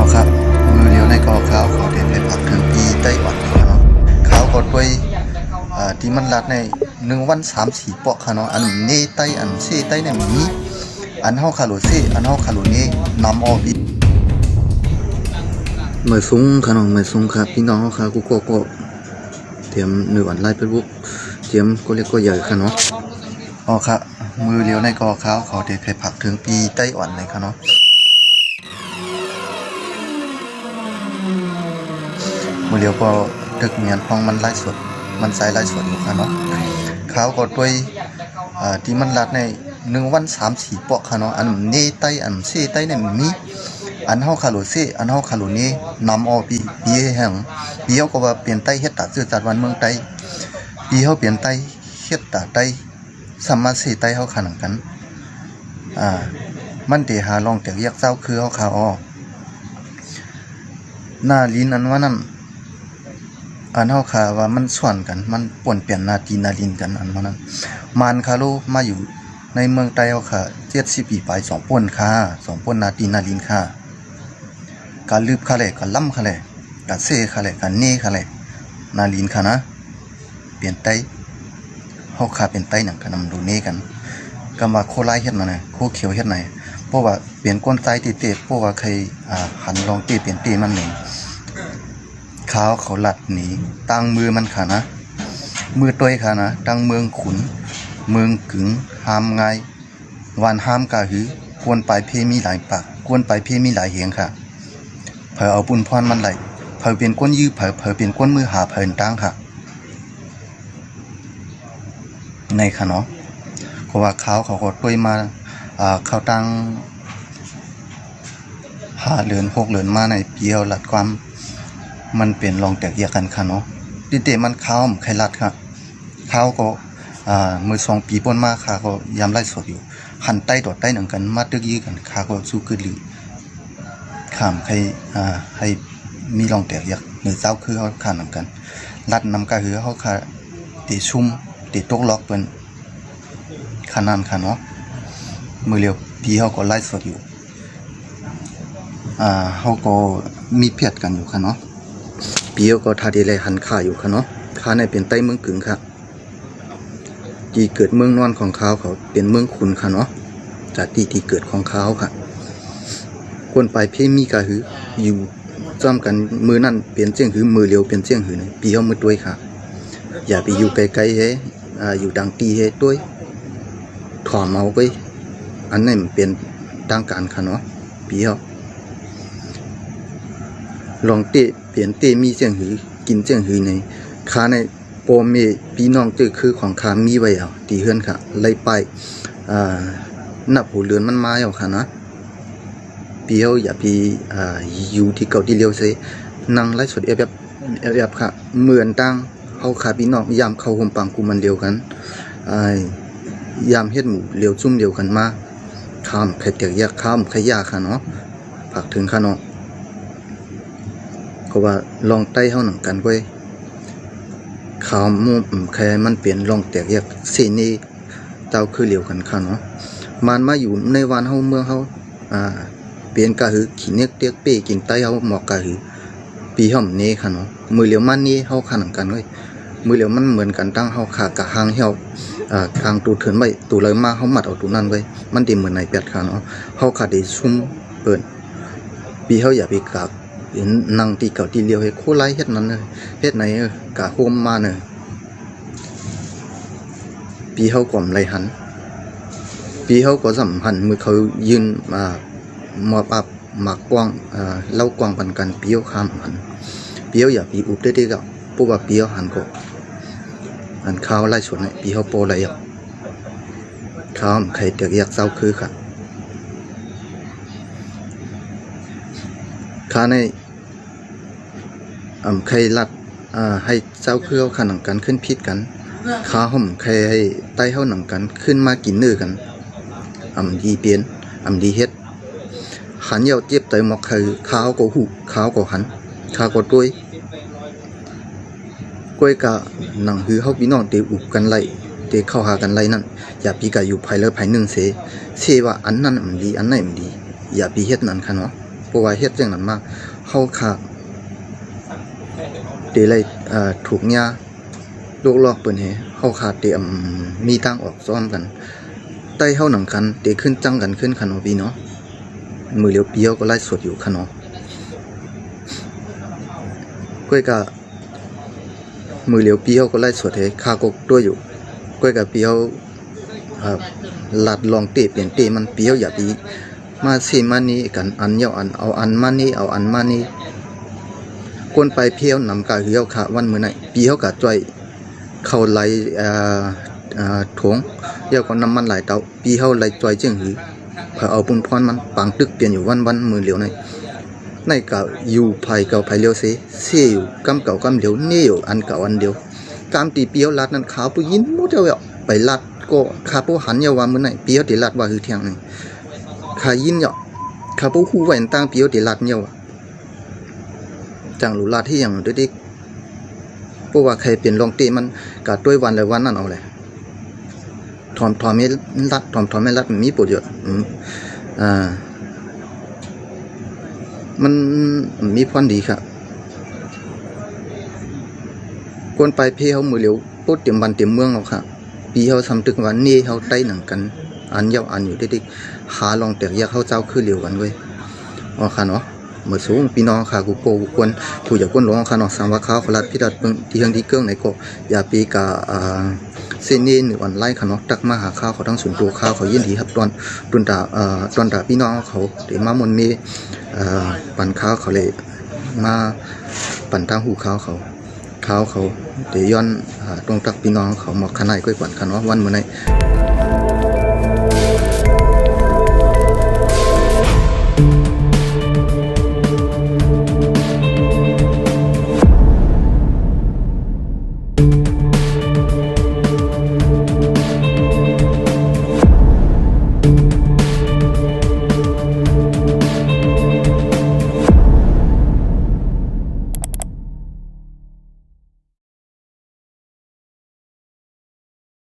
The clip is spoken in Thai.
อครับมือเดียวในกอขาวขาเด่นในผักถึงปีไต้หวันนี่เนาะขาวกด้วยอ่าที่มันรัดในหนึ่งวันสามสี่ปอกค่ะเนาะอันเนไต้อันเซไต้เนี่ยมีอันเฮาคาโลเซอันเฮาคาโลเนนำออกอีกเมื่อสูงค่ะน้องเมื่อสูงครับพี่น้องเฮาค่ะกูก็ก็เตรียมหนึ่งวันไล่ไปบุกเตรียมก็เรียกก็ใหญ่ค่ะเนาะอ๋อครับมือเดียวในกอขาวขาเด็ดเคยผักถึงปีไต้หวันเลยค่ะเนาะ มือเดียวก็ตึกเมียนห้องมันไล่สด มันใส่ไล่สดอยู่ค่ะเนาะขาวก็ด้วยอ่าที่มันรัดในหนึ่งวันสามสี่ปอกค่ะเนาะอันเนไตอันเซไตเนี่ยมีอันเฮาคาโลเซอันเฮาคาโลเนนำออกปีปีแห่งปีเฮาก็ว่าเปลี่ยนไตเฮ็ดตาซื่อจัดวันเมืองไตปีเฮาเปลี่ยนไตเฮ็ดตาไตสัมมาเซไตเฮาขันกันอ่ามันเดหาลองแต่เรียกเจ้าคือเฮาขาออหน้าลิ้นอันว่านั่น อันเฮาคาว่ามันส่วนกัน มันป่วนเปลี่ยนนาทีนาลินกันอันว่านั้นมานคาโลมาอยู่ในเมืองไต้เฮาค่ะ70ปีไปสองป่วนค่ะสองป่วนนาทีนาลินค่ะการลืบค่ะแหละการล่ำค่ะแหละการเซค่ะแหละการเน่ค่ะแหละนาลินค่ะนะ เปลี่ยนไต้เฮาคาเป็นไต้หนังกันนำดูเน่กันก็มาโคไลเฮ็ดนั่นน่ะโคเขียวเฮ็ดไหนเพราะว่าเปลี่ยนก้นไต้ติเตเพราะว่าเคยอ่าหันลองตีเปลี่ยนตีมันนี่ ขาวเขาหลัดหนีตั้งมือมันค่ะนะมือตัวค่ะนะตั้งเมืองขุน เมืองกึงห้ามไงวันห้ามกาหือกวนไปเพมีหลายปากกวนไปเพมีหลายเหียงค่ะเผอเอาปุ่นพรมันไหลเผอเป็นก้นยื้อเผอเผอเป็นก้นมือหาเผนตั้งค่ะ ในค่ะเนาะเพราะว่าเขาเขาก็ด้วยมาอ่าเขาตั้งห้าเหลือนหกเหลือนมาในเปียวหลัดความ มันเปลี่ยนลองแตกแยกกันค่ะเนาะดิเตมันข้าวไขรัดค่ะข้าวก็อ่ามือสองปีป้นมาค่ะก็ยามไล่สดอยู่หันใต้ดอดใต้หนังกันมาตึกยื้อกันค่ะก็สู้กึดลือข้ามใครอ่าให้มีลองแตกแยกหรือเจ้าคือเขาขานำกัน รัดนำกะหือเขาค่ะตีชุ่มตีตกล็อกเปิ้นขนาดค่ะเนาะมือเร็วพี่เขาก็ไล่สดอยู่อ่าเขาก็มีเพียดกันอยู่ค่ะเนาะ เปียวก็ทาดีเลยหันขาอยู่ค่ะเนาะขาในเป็นใต้เมืองกึ่งค่ะที่เกิดเมืองนอนของเขาเขาเป็นเมืองขุนค่ะเนาะจากที่ที่เกิดของเขาค่ะคนไปเพมีกะหืออยู่จอมกันมือนั่นเปลี่ยนเจียงหือมือเร็วเปลี่ยนเจียงหือนี่ปีเขามือด้วยค่ะ อย่าไปอยู่ไกลๆเฮ้อ่าอยู่ดังตีเฮ้ด้วยถอมเอาไปอันนั้นมันเป็นทางการค่ะเนาะปีเขาลองเตะ เปลี่ยนเตมีเจียงหือกินเจียงหือในค้าในโปรเมพี่น้องจือคือของค้ามีไว้เอาตีเฮือนค่ะไล่ไปอ่านับหูเรือนมันมาเอาค่ะนะเปียวอย่าพี่อ่าอยู่ที่เก่าที่เลียวเซนั่งไล่สดเอฟแบบเอฟแบบค่ะเหมือนตั้งเฮาขาพี่น้องยามเข้าห่มปังกูมันเดียวกันอ่ายามเฮ็ดหมูเลียวจุ่มเดียวกันมาข้ามไข่เตียกยากข้ามไข่ยากค่ะเนาะผักถึงค่ะเนาะ เพราะว่าลองไต้เฮาหนังกันไว้ขาวมุมแค่มันเปลี่ยนลองแตกแยกสีนี้เต้าคือเหลียวกันค่ะเนาะมันมาอยู่ในวันเฮาเมืองเฮาอ่าเปลี่ยนกะหือขี้เนกเตียกเป้กินไต้เฮาหมอกกะหือปีเฮาเนค่ะเนาะมือเหลียวมันนี่เฮาขันกันเว้มือเหลียวมันเหมือนกันตั้งเฮาขากะหางเฮาอ่ากลางตูเถินไว้ตูเลยมาเฮาหมัดเอาตูนั้นไว้มันดีเหมือนในเป็ดค่ะเนาะเฮาขาดได้ซุ่มเปิดปีเฮาอย่าไปกาก นนั่งตีเก่าตีเลียวเฮ็ดโคไลเฮ็ดนั้นเลยเฮ็ดไหนกะโฮมมาเนอะปีเฮาก่อมไรหัน ปีเฮาก็สำหันมือเขายืนมามอบอับหมากกว้างเล่ากว้างปันกันปีเฮาข้ามหันปีเฮาอย่าปีอุบได้ได้ก็เพราะว่าปีเฮาหันก็หันข้าวไล่สวนให้ปีเฮาโปไรอะข้าวใครเตียกอยากเศร้าคือค่ะข้าใน อ่ำใครรัดอ่าให้เจ้าเครือขาหนังกันขึ้นพิษกันข้าห่มใครให้ใต้เฮาหนังกันขึ้นมากินเนื้อกันอ่ำดีเปลี่ยนอ่ำดีเฮ็ดหันเยาเจ็บเตยหมอกคือข้าวก็หูข้าวก็หันข้าวก็ด้วยกล้วยกะหนังหือเฮาพี่น้องเตอุบกันไล่เตเข้าหากันไล่นั่นอย่าปีกะอยู่ภายเลิภายหนึ่งเสเสว่าอันนั้นมันดีอันไหนมันดี อย่าปีเฮ็ดนั่นค่ะเนาะเพราะว่าเฮ็ดจังนั้นมาเฮาค่ะ เดเลยอ่อถูกหญ้าลูกลอกเปิ้นเฮเฮาค่ะเตรียมมีทางออกซ้อมกันใต้เฮาหนังคันเตะขึ้นจังกันขึ้นคันเอาพี่เนาะมือเหลียวเปียวก็ไล่สดอยู่คันเนาะก้อยกะมือเหลียวเปียวก็ไล่สดให้คากกตัวอยู่ก้อยกะเปียวเอ่อลัดลองเตะเปลี่ยนเตะมันเปียวอย่าปีมาสิมานี้กันอันเยาอันเอาอันมานี้เอาอันมานี้ กวนไปเพียวนำกะเหี่ยวค่ะวันมื้อไหนเปียวกะจ้อยเข้าไหลเอ่อเอ่อถงเดี๋ยวก็น้ำมันไหลเตาปีเฮาไหลจ่อยเจียงหือพอเอาปุ่นพรมันปังตึกเปลี่ยนอยู่วันวันมือเหลียวในในเก่าอยู่ไผเก่าไผเลียวเสเสียอยู่กำเก่ากำเหลียวเนี่ยวอันเก่าอันเดียวกามตีเปียวลัดนั้นขาวปุยินหมดแล้วไปลัดก็ขาปูหันยาว่ามือไหนเปียวติลัดว่าหือเทียงนึงขายินเนาะขาปูฮู้ไว้ตั้งเปียวติลัดเนี่ยว่ะ จังหลูลาที่อย่างเด็กๆเพราะว่าใครเป็นรองเตมันกะด้วยวันเละวันนั่นเอาแหละถอมถอมไม่รัดถอมถอมไม่รัดมีประโยชน์อืมอ่ามันมีพรดีครับคนไปเพเฮามือเหลียวปุ๊ดเตรียมบันเตรียมเมืองเอาค่ะปีเฮาทำตึกวันนี้เฮาใต้หนังกัน อันยาวอันอยู่เด็กๆหาลองแตกแยกเฮาเจ้าคือเหลียวกันเว้ยอ๋อค่ะเนาะ เมื่อสูงพี่น้องค่ะกูโปกูควรผู้อยากก้นร้องค่ะนาะสังว่าข้าวขลัดพิดัดเบิ่งที่เฮงที่เกิ้งไหนก็อย่าปีกาอ่าเส้นนี้หนึ่งวันไล่เขาเนาะตักมาหาข้าวเขาทั้งส่วนตัวข้าวเขายินดีครับตอนตุนตาเอ่อตอนตาพี่น้องเขาเดี๋ยวมามนมีเอ่อปั่นข้าวเขาเลยมาปั่นทางหูข้าวเขาข้าวเขาเดี๋ยวย้อนอ่าตรงตักพี่น้องเขาหมอกขนายก้อยปั่นเขาเนาะวันเมื่อไหร่